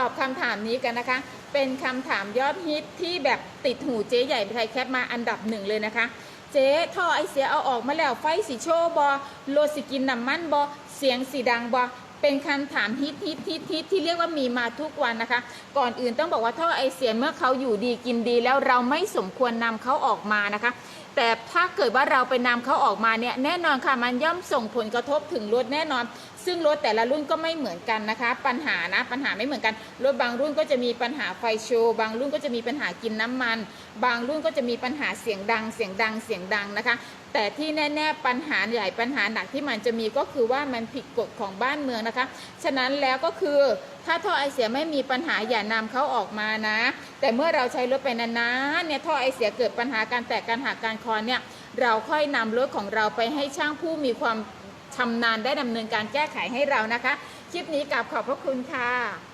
ตอบคำถามนี้กันนะคะ เป็นคำถามยอดฮิตที่แบบติดหูเจ๊ใหญ่ไทยแคปมาอันดับหนึ่งเลยนะคะ เจ๊ท่อไอเสียเอาออกมาแล้วไฟสีโชบอโลสิกินน้ำมันบอเสียงสีดังบอ เป็นคำถามฮิตฮิตฮิตฮิตที่เรียกว่ามีมาทุกวันนะคะ ก่อนอื่นต้องบอกว่าท่อไอเสียเมื่อเขาอยู่ดีกินดี แล้วเราไม่สมควรนำเขาออกมานะคะ แต่ถ้าเกิดว่าเราไปนำเขาออกมาเนี่ยแน่นอนค่ะมันย่อมส่งผลกระทบถึงรถแน่นอน ซึ่งรถแต่ละรุ่นก็ไม่เหมือนกันนะคะ ปัญหานะปัญหาไม่เหมือนกัน รถบางรุ่นก็จะมีปัญหาไฟโชว์บางรุ่นก็จะมีปัญหากินน้ำมัน บางรุ่นก็จะมีปัญหาเสียงดังเสียงดังเสียงดังนะคะ แต่ที่แน่ ๆ ปัญหาใหญ่ปัญหาหนักที่มันจะมีก็คือว่ามันผิดกฎของบ้านเมืองนะคะ ฉะนั้นแล้วก็คือถ้าท่อไอเสียไม่มีปัญหาอย่านำเขาออกมานะ แต่เมื่อเราใช้รถไปนานๆเนี่ยท่อไอเสียเกิดปัญหาการแตกการหักการคลอนเนี่ยเราค่อยนำรถของเราไปให้ช่างผู้มีความชำนาญได้ดำเนินการแก้ไขให้เรานะคะ คลิปนี้กลับขอบพระคุณค่ะ